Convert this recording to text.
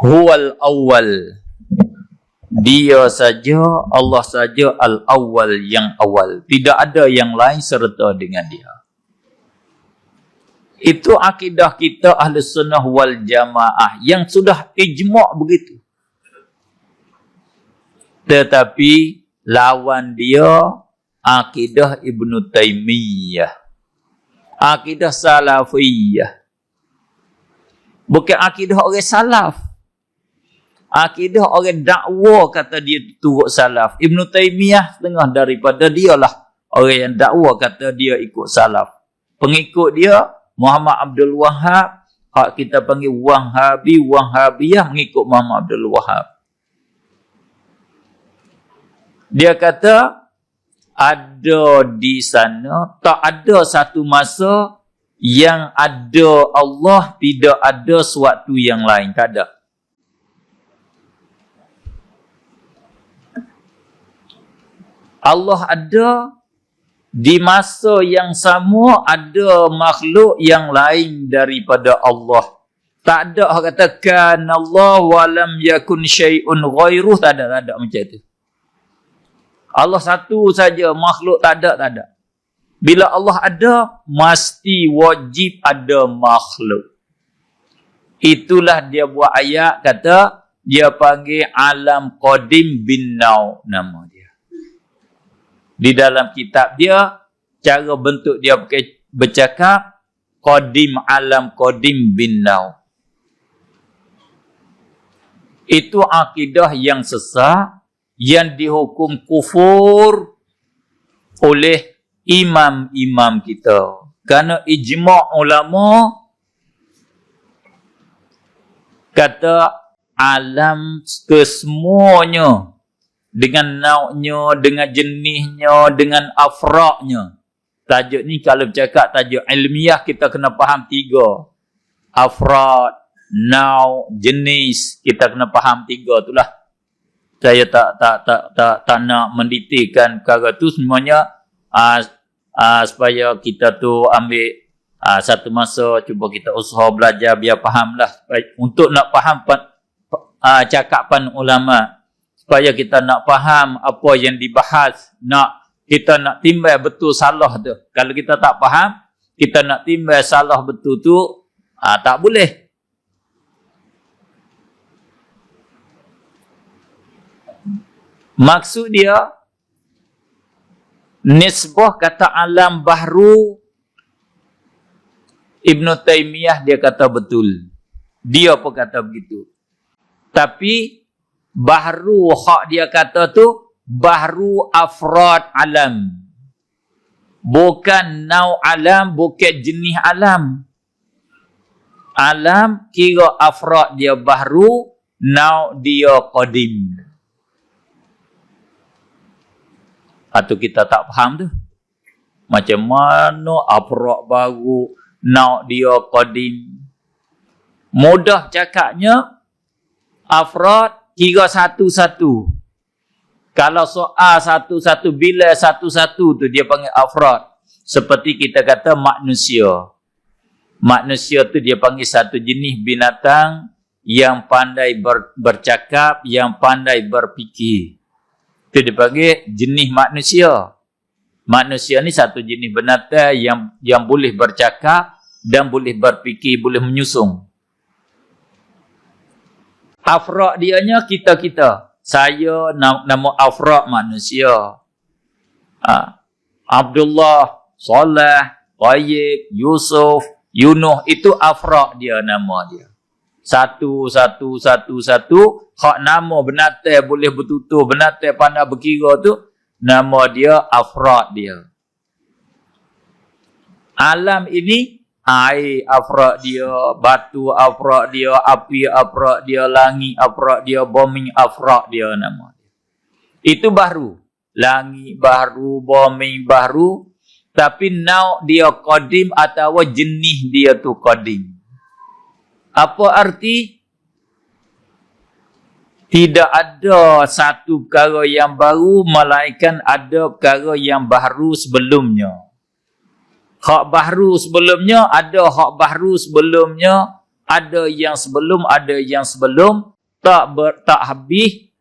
huwal awal dia saja Allah saja al awal yang awal tidak ada yang lain serta dengan dia. Itu akidah kita ahli sunnah wal jamaah yang sudah ijma' begitu. Tetapi lawan dia akidah Ibn Taymiyah akidah salafiyah. Bukan akidah orang salaf akidah orang dakwa kata dia turut salaf. Ibn Taymiyah setengah daripada dialah orang yang dakwa kata dia ikut salaf. Pengikut dia Muhammad Abdul Wahab, hak kita panggil Wahabi, Wahabiyah mengikut Muhammad Abdul Wahab. Dia kata ada di sana tak ada satu masa yang ada Allah tidak ada suatu yang lain tak ada Allah ada di masa yang sama ada makhluk yang lain daripada Allah. Tak ada orang kata kan Allah walam yakun syai'un ghairu tak ada tak ada macam tu. Allah satu saja makhluk tak ada tak ada. Bila Allah ada mesti wajib ada makhluk. Itulah dia buat ayat kata dia panggil alam qadim bin nau nama dia di dalam kitab dia cara bentuk dia bercakap qadim alam qadim bin nau. Itu akidah yang sesat yang dihukum kufur oleh imam-imam kita. Kerana ijma' ulama kata alam kesemuanya dengan nauknya, dengan jenisnya, dengan afraknya. Tajuk ni kalau bercakap tajuk ilmiah kita kena faham tiga. Afrak, nauk, jenis kita kena faham tiga itulah. Saya tak tak tak tak, tak nak mendetailkan perkara tu semuanya uh, uh, supaya kita tu ambil uh, satu masa cuba kita usaha belajar biar fahamlah untuk nak faham uh, cakapan ulama' supaya kita nak faham apa yang dibahas. Nak kita nak timbal betul salah tu. Kalau kita tak faham kita nak timbal salah betul tu ah tak boleh. Maksud dia nisbah kata alam bahru Ibn Taymiyah dia kata betul. Dia pun kata begitu. Tapi bahru hak dia kata tu bahru afrad alam. Bukan nau alam bukan jenis alam. Alam kira afrad dia bahru nau dia qadim. Atau kita tak faham tu. Macam mana afrad baru nau dia qadim. Mudah cakapnya afrad kira satu-satu. Kalau soal satu-satu, bila satu-satu tu dia panggil afrad. Seperti kita kata manusia. Manusia tu dia panggil satu jenis binatang yang pandai ber, bercakap, yang pandai berfikir. Itu dia panggil jenis manusia. Manusia ni satu jenis binatang yang yang boleh bercakap dan boleh berfikir, boleh menyusung. Afrak dianya kita-kita. Saya nama Afrak manusia. Ha. Abdullah, Saleh, Qayyib, Yusuf, Yunuh. Itu Afrak dia nama dia. Satu, satu, satu, satu. Hak nama benatai boleh bertutur. Benatai pandai berkira tu. Nama dia Afrak dia. Alam ini air afrak dia, batu afrak dia, api afrak dia, langit afrak dia, bombing afrak dia nama. Itu baru. Langit baru, bombing baru. Tapi now dia kodim atau jenis dia tu kodim. Apa arti? Tidak ada satu perkara yang baru, melainkan ada perkara yang baru sebelumnya hak baru sebelumnya ada hak baru sebelumnya ada yang sebelum, ada yang sebelum, tak ber, tak habis,